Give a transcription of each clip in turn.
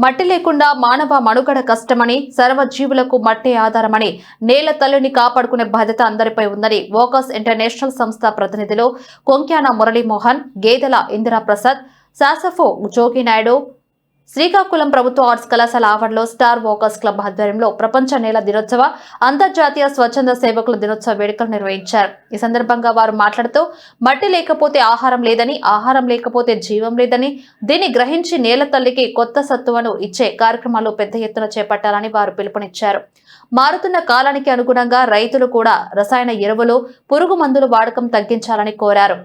మట్టి లేకుండా మానవ మనుగడ కష్టమని సర్వజీవులకు మట్టే ఆధారమని నేల తల్లిని కాపాడుకునే బాధ్యత అందరిపై ఉందని వోకస్ ఇంటర్నేషనల్ సంస్థ ప్రతినిధులు కొంక్యాన మురళీమోహన్ గేదెల ఇందిరాప్రసాద్ శాసఫో జోగినాయుడు శ్రీకాకుళం ప్రభుత్వ ఆర్ట్స్ కళాశాల ఆవరణలో స్టార్ వోకర్స్ క్లబ్ ఆధ్వర్యంలో ప్రపంచ నేల దినోత్సవ అంతర్జాతీయ స్వచ్ఛంద సేవకుల దినోత్సవ వేడుకలు నిర్వహించారు. ఈ సందర్భంగా వారు మాట్లాడుతూ మట్టి లేకపోతే ఆహారం లేదని ఆహారం లేకపోతే జీవం లేదని దీన్ని గ్రహించి నేల తల్లికి కొత్త సత్తువను ఇచ్చే కార్యక్రమాలు పెద్ద ఎత్తున చేపట్టాలని వారు పిలుపునిచ్చారు. మారుతున్న కాలానికి అనుగుణంగా రైతులు కూడా రసాయన ఎరువులు పురుగు మందులు వాడకం తగ్గించాలని కోరారు.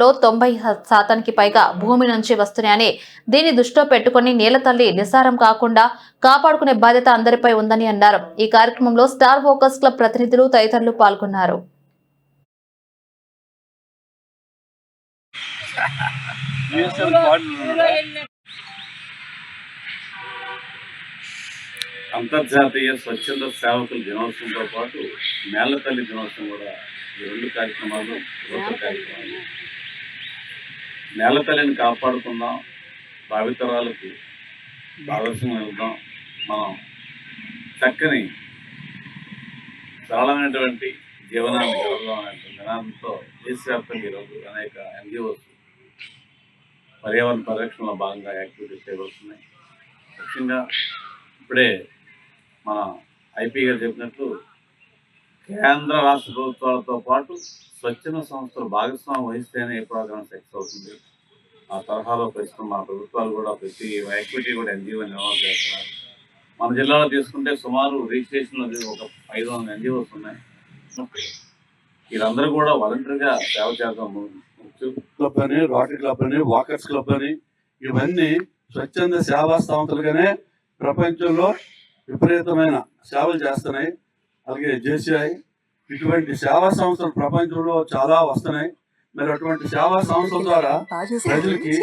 లో తొంభై శాతానికి పైగా భూమి నుంచి వస్తున్నాయని దీన్ని దృష్టిలో పెట్టుకుని నేల తల్లి నిస్సారం కాకుండా కాపాడుకునే బాధ్యత అందరిపై ఉందని అన్నారు. ఈ కార్యక్రమంలో స్టార్ ఫోకస్ క్లబ్ ప్రతినిధులు తదితరులు పాల్గొన్నారు. అంతర్జాతీయ స్వచ్ఛంద సేవకుల దినోత్సవంతో పాటు నేల తల్లి దినోత్సవం కూడా ఈ రెండు కార్యక్రమాలు రోజు కార్యక్రమాలు. నేల తల్లిని కాపాడుకుందాం భావితరాలకు ఆదర్శం వెళ్దాం. మనం చక్కని సరళమైనటువంటి జీవనాన్ని గడపడం అనే నినాదంతో దేశవ్యాప్తంగా ఈరోజు అనేక ఎన్జిఓస్ పర్యావరణ పరిరక్షణలో భాగంగా యాక్టివిటీస్ చేయబడుతున్నాయి. ముఖ్యంగా ఇప్పుడే మన ఐపీ గారు చెప్పినట్లు కేంద్ర రాష్ట్ర ప్రభుత్వాలతో పాటు స్వచ్ఛంద సంస్థలు భాగస్వామ్యం వహిస్తేనే ఏ ప్రోగ్రామ్ సక్సెస్ అవుతుంది. ఆ తరహాలో ప్రస్తుతం మా ప్రభుత్వాలు కూడా ప్రతి యాక్టివిటీ కూడా ఎన్జిఓ నిర్వహణ చేస్తున్నారు. మన జిల్లాలో తీసుకుంటే సుమారు రిజిస్ట్రేషన్లో ఒక ఐదు వందల ఎన్జిఓస్ ఉన్నాయి. వీళ్ళందరూ కూడా వాలంటరీగా సేవ చేద్దాం క్లబ్ అని రోటరీ క్లబ్ అని వాకర్స్ క్లబ్ అని ఇవన్నీ స్వచ్ఛంద సేవా సంస్థలుగానే ప్రపంచంలో విపరీతమైన సేవలు చేస్తున్నాయి. అలాగే జేసీఐ ఇటువంటి సేవా సంస్థలు ప్రపంచంలో చాలా వస్తున్నాయి. మరి అటువంటి సేవా సంస్థల ద్వారా ప్రజలకి